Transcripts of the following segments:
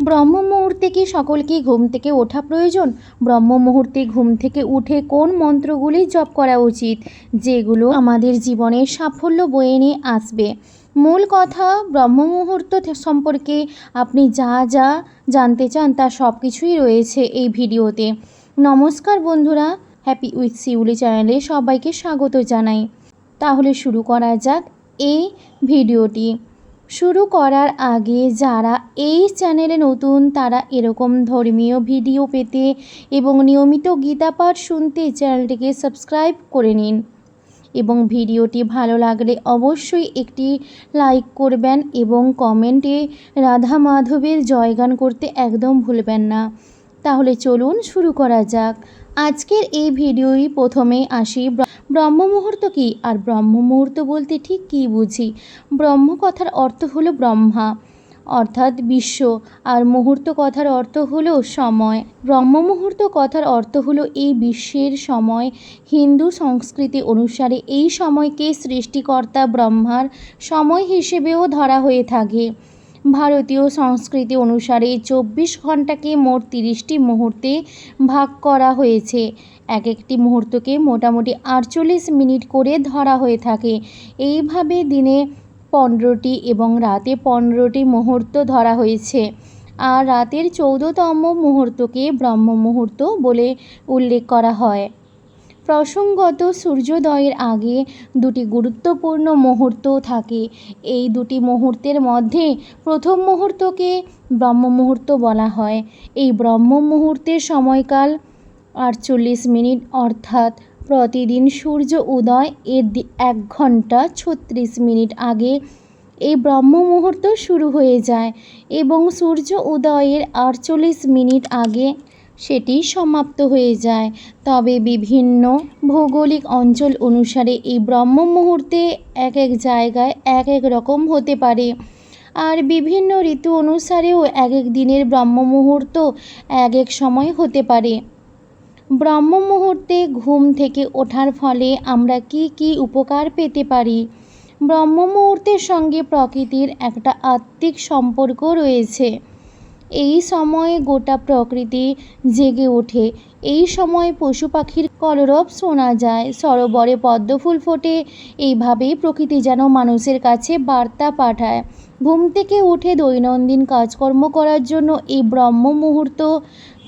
ব্রহ্ম মুহূর্তে কি সকলকে ঘুম থেকে ওঠা প্রয়োজন? ব্রহ্ম মুহূর্তে ঘুম থেকে উঠে কোন মন্ত্রগুলি জপ করা উচিত? যেগুলো আমাদের জীবনে সাফল্য বয়ে নিয়ে আসবে। মূল কথা ব্রহ্ম মুহূর্ত সম্পর্কে আপনি যা যা জানতে চান তা সব কিছুই রয়েছে এই ভিডিওতে। নমস্কার বন্ধুরা হ্যাপি উইথ শিউলি চ্যানেলে সবাইকে স্বাগত জানাই। তাহলে শুরু করা যাক এই ভিডিওটি। শুরু করার আগে যারা এই চ্যানেলে নতুন, তারা এরকম ধর্মীয় ভিডিও পেতে এবং নিয়মিত গীতা পাঠ শুনতে চ্যানেলটিকে সাবস্ক্রাইব করে নিন। এবং ভিডিওটি ভালো লাগলে অবশ্যই একটি লাইক করবেন এবং কমেন্টে রাধা মাধবের জয়গান করতে একদম ভুলবেন না। তাহলে চলুন শুরু করা যাক। আজকের এই ভিডিওই প্রথমে আসি। ব্রহ্ম মুহূর্ত কী? আর ব্রহ্ম মুহূর্ত বলতে ঠিক কী বুঝি? ব্রহ্ম কথার অর্থ হলো ব্রহ্মা, অর্থাৎ বিশ্ব। আর মুহূর্ত কথার অর্থ হলো সময়। ব্রহ্ম মুহূর্ত কথার অর্থ হলো এই বিশ্বের সময়। হিন্দু সংস্কৃতি অনুসারে এই সময়কে সৃষ্টিকর্তা ব্রহ্মার সময় হিসেবেও ধরা হয়ে থাকে। ভারতীয় সংস্কৃতি অনুসারে চব্বিশ ঘন্টাকে মোট তিরিশটি মুহূর্তে ভাগ করা হয়েছে। এক একটি মুহূর্তকে মোটামুটি আটচল্লিশ মিনিট করে ধরা হয়ে থাকে। এইভাবে দিনে পনেরোটি এবং রাতে পনেরোটি মুহূর্ত ধরা হয়েছে। আর রাতের চৌদ্দতম মুহূর্তকে ব্রহ্ম মুহূর্ত বলে উল্লেখ করা হয়। প্রসঙ্গত সূর্যোদয়ের আগে দুটি গুরুত্বপূর্ণ মুহূর্ত থাকে। এই দুটি মুহূর্তের মধ্যে প্রথম মুহূর্তকে ব্রহ্ম মুহূর্ত বলা হয়। এই ব্রহ্ম মুহূর্তের সময়কাল আটচল্লিশ মিনিট, অর্থাৎ প্রতিদিন সূর্য উদয় এর এক ঘণ্টা ছত্রিশ মিনিট আগে এই ব্রহ্ম মুহূর্ত শুরু হয়ে যায় এবং সূর্য উদয়ের আটচল্লিশ মিনিট আগে সেটি সমাপ্ত হয়ে যায়। তবে বিভিন্ন ভৌগোলিক অঞ্চল অনুসারে এই ব্রহ্ম মুহূর্তে এক এক জায়গায় এক এক রকম হতে পারে। আর বিভিন্ন ঋতু অনুসারেও এক এক দিনের ব্রহ্ম মুহূর্ত এক এক সময় হতে পারে। ব্রহ্ম মুহূর্তে ঘুম থেকে ওঠার ফলে আমরা কি কি উপকার পেতে পারি? ব্রহ্ম মুহূর্তের সঙ্গে প্রকৃতির একটা আত্মিক সম্পর্ক রয়েছে। এই সময়ে গোটা প্রকৃতি জেগে ওঠে। এই সময় পশু পাখির কলরব শোনা যায়। সরোবরে পদ্মফুল ফোটে। এইভাবেই প্রকৃতি যেন মানুষের কাছে বার্তা পাঠায়। ঘুম থেকে উঠে দৈনন্দিন কাজকর্ম করার জন্য এই ব্রহ্ম মুহূর্ত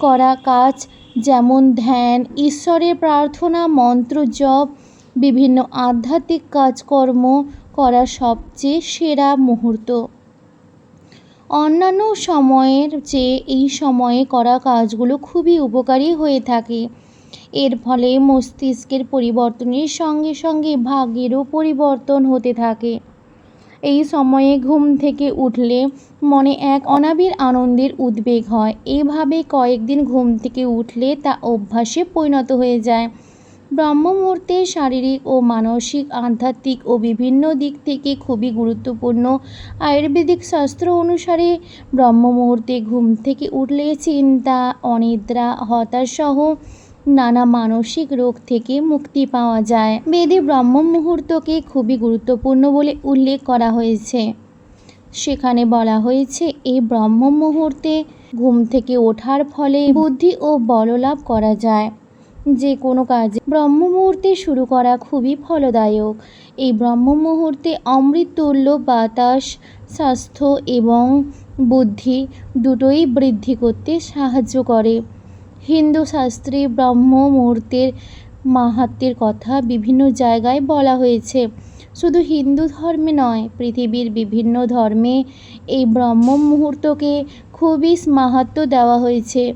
করা কাজ যেমন ধ্যান, ঈশ্বরের প্রার্থনা, মন্ত্র জপ, বিভিন্ন আধ্যাত্মিক কাজকর্ম করার সবচেয়ে সেরা মুহূর্ত। অন্যান্য সময়ের চেয়ে এই সময়ে করা কাজগুলো খুবই উপকারী হয়ে থাকে। এর ফলে মস্তিষ্কের পরিবর্তনের সঙ্গে সঙ্গে ভাগ্যেরও পরিবর্তন হতে থাকে। এই সময়ে ঘুম থেকে উঠলে মনে এক অনাবির আনন্দের উদ্বেগ হয়। এভাবে কয়েকদিন ঘুম থেকে উঠলে তা অভ্যাসে পরিণত হয়ে যায়। ব্রহ্ম মুহূর্তে শারীরিক ও মানসিক, আধ্যাত্মিক ও বিভিন্ন দিক থেকে খুবই গুরুত্বপূর্ণ। আয়ুর্বেদিক শাস্ত্র অনুসারে ব্রহ্ম মুহূর্তে ঘুম থেকে উঠলে চিন্তা, অনিদ্রা হতাশসহ নানা মানসিক রোগ থেকে মুক্তি পাওয়া যায়। বেদে ব্রহ্ম মুহূর্তকে খুবই গুরুত্বপূর্ণ বলে উল্লেখ করা হয়েছে। সেখানে বলা হয়েছে, এই ব্রহ্ম মুহূর্তে ঘুম থেকে ওঠার ফলে বুদ্ধি ও বললাভ করা যায়। যে কোনো কাজে। ব্রহ্ম মুহূর্তে শুরু করা খুবই ফলদায়ক। এই ব্রহ্ম মুহূর্তে অমৃততুল্য বাতাস, স্বাস্থ্য এবং বুদ্ধি দুটোই বৃদ্ধি করতে সাহায্য করে। হিন্দু শাস্ত্রে ব্রহ্ম মুহূর্তের মাহাত্ম্যের কথা বিভিন্ন জায়গায় বলা হয়েছে। শুধু হিন্দু ধর্মে নয়, পৃথিবীর বিভিন্ন ধর্মে এই ব্রহ্ম মুহূর্তকে খুবই মাহাত্ম্য দেওয়া হয়েছে।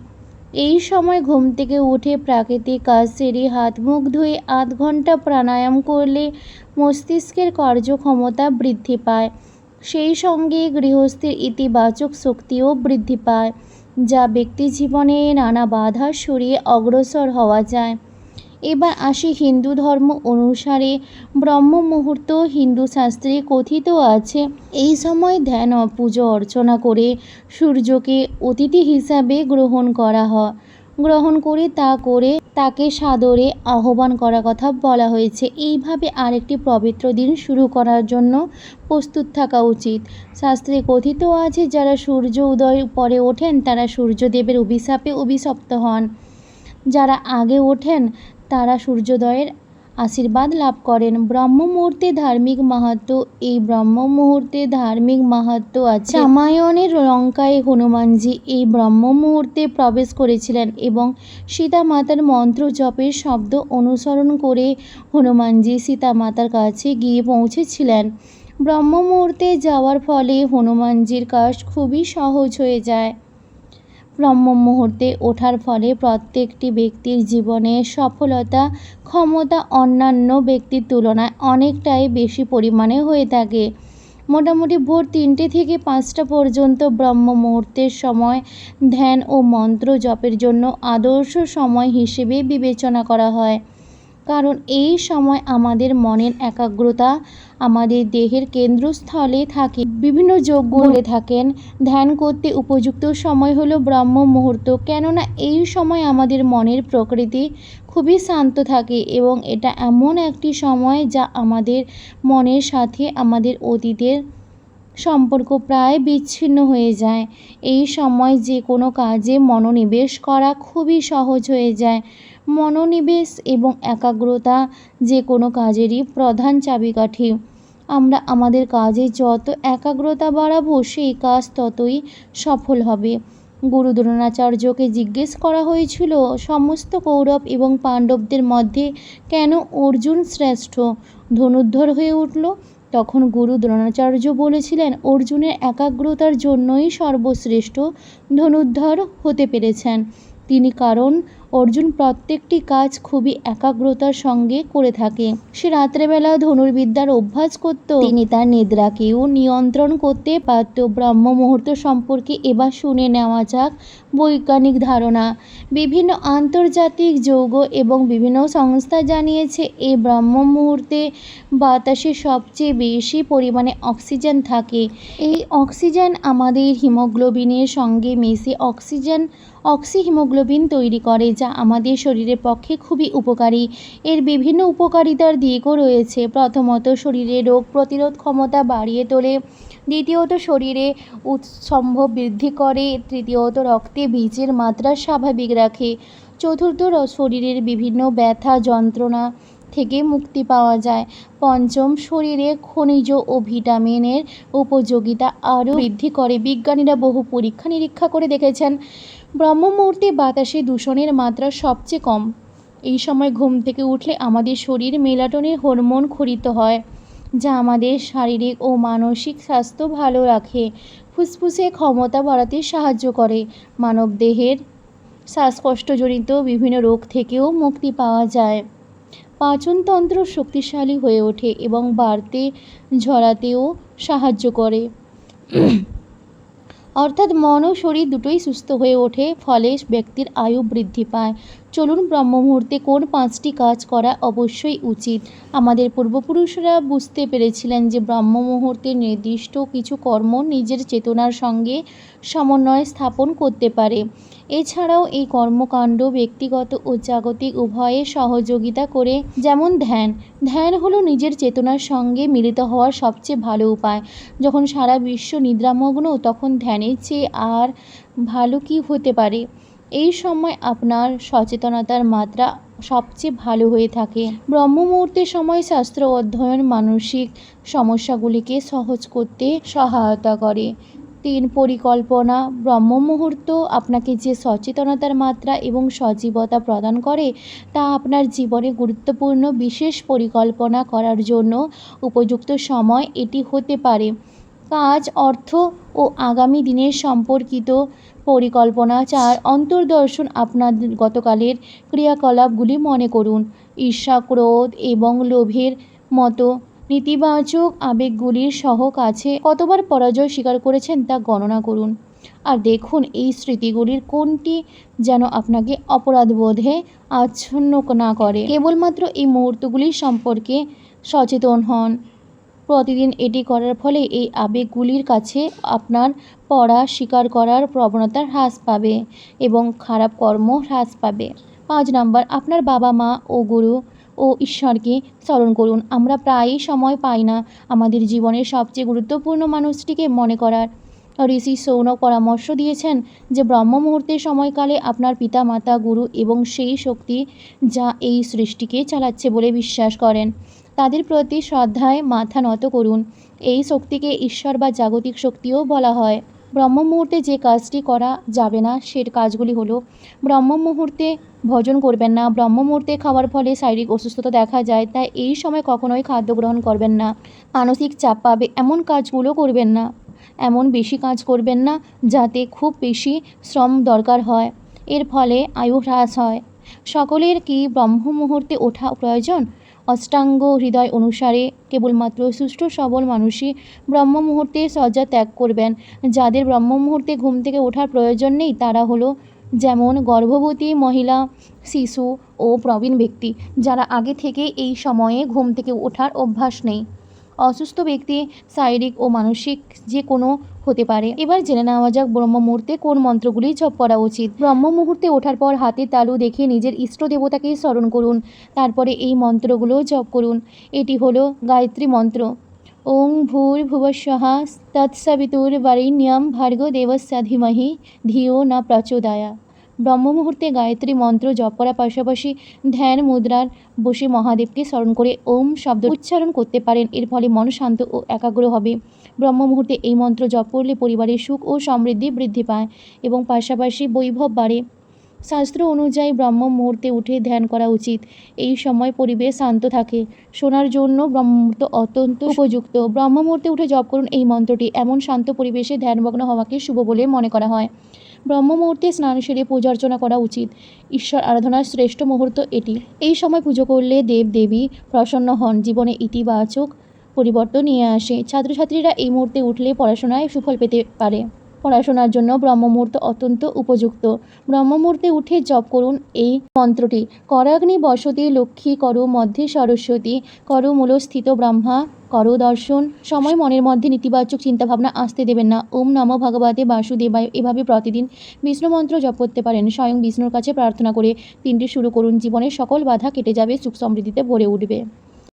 এই সময় ঘুম থেকে উঠে প্রাকৃতিক কাজ সেরে হাত মুখ ধুয়ে আধ ঘণ্টা প্রাণায়াম করলে মস্তিষ্কের কার্যক্ষমতা বৃদ্ধি পায়। সেই সঙ্গে গৃহস্থের ইতিবাচক শক্তিও বৃদ্ধি পায়, যা ব্যক্তি জীবনে নানা বাধা সরিয়ে অগ্রসর হওয়া যায়। এবার আসি হিন্দু ধর্ম অনুসারে। ব্রহ্ম মুহূর্ত হিন্দু শাস্ত্রে কথিত আছে, এই সময় ধ্যান পুজো অর্চনা করে সূর্যকে অতিথি হিসাবে গ্রহণ করা হয়। গ্রহণ করে তা করে তাকে সাদরে আহ্বান করার কথা বলা হয়েছে। এইভাবে আরেকটি পবিত্র দিন শুরু করার জন্য প্রস্তুত থাকা উচিত। শাস্ত্রে কথিত আছে, যারা সূর্য উদয় পরে ওঠেন, তারা সূর্যদেবের অভিশাপে অভিশপ্ত হন। যারা আগে ওঠেন তারা সূর্যোদয়ের আশীর্বাদ লাভ করেন। ব্রহ্ম মুহূর্তে ধার্মিক মাহাত্ম, এই ব্রহ্ম মুহূর্তে ধার্মিক মাহাত্ম আছে। রামায়ণের লঙ্কায় হনুমানজি এই ব্রহ্ম মুহূর্তে প্রবেশ করেছিলেন এবং সীতা মাতার মন্ত্র জপের শব্দ অনুসরণ করে হনুমানজি সীতা মাতার কাছে গিয়ে পৌঁছেছিলেন। ব্রহ্ম মুহূর্তে যাওয়ার ফলে হনুমানজির কাজ খুবই সহজ হয়ে যায়। ব্রহ্ম মুহূর্তে ওঠার ফলে প্রত্যেকটি ব্যক্তির জীবনে সফলতা, ক্ষমতা, অন্যান্য ব্যক্তির তুলনায় অনেকটাই বেশি পরিমাণে হয়ে থাকে। মোটামুটি ভোর তিনটে থেকে পাঁচটা পর্যন্ত ব্রহ্ম মুহূর্তের সময় ধ্যান ও মন্ত্র জপের জন্য আদর্শ সময় হিসেবে বিবেচনা করা হয়। কারণ এই সময় আমাদের মনের একাগ্রতা আমাদের দেহের কেন্দ্রস্থলে থাকে। বিভিন্ন যোগ্য বলে থাকেন। ধ্যান করতে উপযুক্ত সময় হলো ব্রহ্ম মুহূর্ত। কেননা এই সময় আমাদের মনের প্রকৃতি খুবই শান্ত থাকে এবং এটা এমন একটি সময় যা আমাদের মনের সাথে আমাদের অতীতের সম্পর্ক প্রায় বিচ্ছিন্ন হয়ে যায়। এই সময় যে কোনো কাজে মনোনিবেশ করা খুবই সহজ হয়ে যায়। মনোনিবেশ এবং একাগ্রতা যে কোনো কাজেরই প্রধান চাবিকাঠি। আমরা আমাদের কাজে যত একাগ্রতা বাড়াবো, সেই কাজ ততই সফল হবে। গুরু দ্রোণাচার্যকে জিজ্ঞেস করা হয়েছিল, সমস্ত কৌরব এবং পাণ্ডবদের মধ্যে কেন অর্জুন শ্রেষ্ঠ? ধনুর্ধর হয়ে উঠল। তখন গুরু দ্রোণাচার্য বলেছিলেন, অর্জুনের একাগ্রতার জন্যই সর্বশ্রেষ্ঠ ধনুর্ধর হতে পেরেছেন। তিনি কারণ অর্জুন প্রত্যেকটি কাজ খুবই একাগ্রতার সঙ্গে করে থাকে। সে রাত্রেবেলা ধনুর্বিদ্যার অভ্যাস করত। তিনি তার নিদ্রাকেও নিয়ন্ত্রণ করতে পারত। ব্রহ্ম মুহূর্ত সম্পর্কে এবার শুনে নেওয়া যাক বৈজ্ঞানিক ধারণা। বিভিন্ন আন্তর্জাতিক যৌগ এবং বিভিন্ন সংস্থা জানিয়েছে এই ব্রহ্ম মুহূর্তে বাতাসে সবচেয়ে বেশি পরিমাণে অক্সিজেন থাকে। এই অক্সিজেন আমাদের হিমোগ্লোবিনের সঙ্গে মিশে অক্সিজেন, অক্সিহিমোগ্লোবিন তৈরি করে যা আমাদের শরীরের পক্ষে খুবই উপকারী। এর বিভিন্ন উপকারিতার দিকও রয়েছে। প্রথমত, শরীরে রোগ প্রতিরোধ ক্ষমতা বাড়িয়ে তোলে। দ্বিতীয়ত, শরীরে উৎসম্ভব বৃদ্ধি করে। তৃতীয়ত, রক্তে বীজের মাত্রা স্বাভাবিক রাখে। চতুর্থ শরীরের বিভিন্ন ব্যথা, যন্ত্রণা থেকে মুক্তি পাওয়া যায়। পঞ্চম, শরীরে খনিজ ও ভিটামিনের উপযোগিতা আরও বৃদ্ধি করে। বিজ্ঞানীরা বহু পরীক্ষা নিরীক্ষা করে দেখেছেন ব্রহ্ম মুহূর্তে বাতাসে দূষণের মাত্রা সবচেয়ে কম। এই সময় ঘুম থেকে উঠলে আমাদের শরীর মেলাটনের হরমোন ক্ষরিত হয়, যা আমাদের শারীরিক ও মানসিক স্বাস্থ্য ভালো রাখে। ফুসফুসে ক্ষমতা বাড়াতে সাহায্য করে। মানবদেহের শ্বাসকষ্টজনিত বিভিন্ন রোগ থেকেও মুক্তি পাওয়া যায়। পাচনতন্ত্র শক্তিশালী হয়ে ওঠে এবং বাড়তে, ঝরাতেও সাহায্য করে। অর্থাৎ মন ও শরীর দুটোই সুস্থ হয়ে ওঠে, ফলে ব্যক্তির আয়ু বৃদ্ধি পায়। চলুন ব্রহ্ম মুহূর্তে কোন পাঁচটি কাজ করা অবশ্যই উচিত? আমাদের পূর্বপুরুষরা বুঝতে পেরেছিলেন যে ব্রহ্ম মুহূর্তে নির্দিষ্ট কিছু কর্ম নিজের চেতনার সঙ্গে সমন্বয় স্থাপন করতে পারে। এছাড়াও এই কর্মকাণ্ড ব্যক্তিগত ও জাগতিক উভয়ে সহযোগিতা করে। যেমন ধ্যান। ধ্যান হলো নিজের চেতনার সঙ্গে মিলিত হওয়ার সবচেয়ে ভালো উপায়। যখন সারা বিশ্ব নিদ্রামগ্ন, তখন ধ্যানের চেয়ে আর ভালো কী হতে পারে? এই সময় আপনার সচেতনতার মাত্রা সবচেয়ে ভালো হয়ে থাকে। ব্রহ্ম মুহূর্তের সময় শাস্ত্র অধ্যয়ন মানসিক সমস্যাগুলিকে সহজ করতে সহায়তা করে। তিন পরিকল্পনা ব্রহ্ম মুহূর্ত আপনাকে যে সচেতনতার মাত্রা এবং সজীবতা প্রদান করে, তা আপনার জীবনে গুরুত্বপূর্ণ বিশেষ পরিকল্পনা করার জন্য উপযুক্ত সময় এটি হতে পারে। কাজ, অর্থ ও আগামী দিনের সম্পর্কিত পরিকল্পনা চার অন্তর্দর্শন আপনার গতকালের ক্রিয়াকলাপগুলি মনে করুন। ঈর্ষা ক্রোধ এবং লোভের মতো নেতিবাচক আবেগগুলির সহ কাছে কতবার পরাজয় স্বীকার করেছেন তা গণনা করুন। আর দেখুন এই স্মৃতিগুলির কোনটি যেন আপনাকে অপরাধবোধে আচ্ছন্ন না করে। কেবলমাত্র এই মুহূর্তগুলি সম্পর্কে সচেতন হন। প্রতিদিন এটি করার ফলে এই আবেগগুলির কাছে আপনার পড়া স্বীকার করার প্রবণতা হ্রাস পাবে এবং খারাপ কর্ম হ্রাস পাবে। পাঁচ নাম্বার, আপনার বাবা মা ও গুরু ও ঈশ্বরকে স্মরণ করুন। আমরা প্রায়ই সময় পাই না আমাদের জীবনের সবচেয়ে গুরুত্বপূর্ণ মানুষটিকে মনে করার। ঋষি সৌনক পরামর্শ দিয়েছেন যে ব্রহ্ম মুহূর্তের সময়কালে আপনার পিতা, মাতা, গুরু এবং সেই শক্তি যা এই সৃষ্টিকে চালাচ্ছে বলে বিশ্বাস করেন। তাদের প্রতি শ্রদ্ধায় মাথা নত করুন। এই শক্তিকে ঈশ্বর বা জাগতিক শক্তিও বলা হয়। ব্রহ্ম মুহূর্তে যে কাজটি করা যাবে না সে কাজগুলি হলো ব্রহ্ম মুহূর্তে ভজন করবেন না ব্রহ্ম মুহূর্তে খাওয়ার ফলে শারীরিক অসুস্থতা দেখা যায়, তাই এই সময় কখনোই খাদ্য গ্রহণ করবেন না। মানসিক চাপ পাবে, এমন কাজগুলো করবেন না। এমন বেশি কাজ করবেন না, যাতে খুব বেশি শ্রম দরকার হয়। এর ফলে আয়ু হ্রাস হয়। সকলের কি ব্রহ্ম মুহূর্তে ওঠা প্রয়োজন? অষ্টাঙ্গ হৃদয় অনুসারে কেবলমাত্র সুষ্ঠ সবল মানুষই ব্রহ্ম মুহূর্তে শয্যা ত্যাগ করবেন। যাদের ব্রহ্ম মুহূর্তে ঘুম থেকে ওঠার প্রয়োজন নেই, তারা হলো যেমন গর্ভবতী মহিলা, শিশু ও প্রবীণ ব্যক্তি, যারা আগে থেকে এই সময়ে ঘুম থেকে ওঠার অভ্যাস নেই। অসুস্থ ব্যক্তি, শারীরিক ও মানসিক যে কোনো হতে পারে। এবার জেনে নেওয়া যাক ব্রহ্ম মুহূর্তে কোন মন্ত্রগুলি জপ করা উচিত। ব্রহ্ম মুহূর্তে ওঠার পর হাতে তালু দেখে নিজের ইষ্ট দেবতাকে স্মরণ করুন। তারপরে এই মন্ত্রগুলো জপ করুন। এটি হলো গায়ত্রী মন্ত্র। ওং ভূর ভূর্ভুবস্বঃ তৎসবিতুর্বরেণ্যম ভর্গো দেবস্য ধীমহি ধিও না প্রচোদয়া ব্রহ্ম মুহূর্তে গায়ত্রী মন্ত্র জপ করার পাশাপাশি ধ্যান, মুদ্রার বসে মহাদেবকে স্মরণ করে ওম শব্দ উচ্চারণ করতে পারেন। এর ফলে মন শান্ত ও একাগ্র হবে। ব্রহ্ম মুহূর্তে এই মন্ত্র জপ করলে পরিবারের সুখ ও সমৃদ্ধি বৃদ্ধি পায় এবং পাশাপাশি বৈভব বাড়ে। শাস্ত্র অনুযায়ী ব্রহ্ম মুহূর্তে উঠে ধ্যান করা উচিত। এই সময় পরিবেশ শান্ত থাকে। শোনার জন্য ব্রহ্ম মুহূর্ত অত্যন্ত উপযুক্ত। ব্রহ্ম মুহূর্তে উঠে জপ করুন এই মন্ত্রটি। এমন শান্ত পরিবেশে ধ্যানমগ্ন হওয়াকে শুভ বলে মনে করা হয়। ব্রহ্ম মুহূর্তে স্নান সেরে পূজা অর্চনা করা উচিত। ঈশ্বর আরাধনার শ্রেষ্ঠ মুহূর্ত এটি। এই সময় পুজো করলে দেব দেবী প্রসন্ন হন, জীবনে ইতিবাচক পরিবর্তন নিয়ে আসে। ছাত্রছাত্রীরা এই মুহূর্তে উঠলে পড়াশোনায় সুফল পেতে পারে। পড়াশোনার জন্য ব্রহ্ম মুহূর্ত অত্যন্ত উপযুক্ত। ব্রহ্ম মুহূর্তে উঠে জপ করুন এই মন্ত্রটি। করাগ্নি বসতি লক্ষ্মী করো মধ্যে সরস্বতী করো মূলস্থিত ব্রহ্মা করো দর্শন। সময় মনের মধ্যে নেতিবাচক চিন্তাভাবনা আসতে দেবেন না। ওম নম ভগবতে বাসুদেবায়। এভাবে প্রতিদিন বিষ্ণু মন্ত্র জপ করতে পারেন। স্বয়ং বিষ্ণুর কাছে প্রার্থনা করে দিনটি শুরু করুন। জীবনের সকল বাধা কেটে যাবে, সুখ সমৃদ্ধিতে ভরে উঠবে।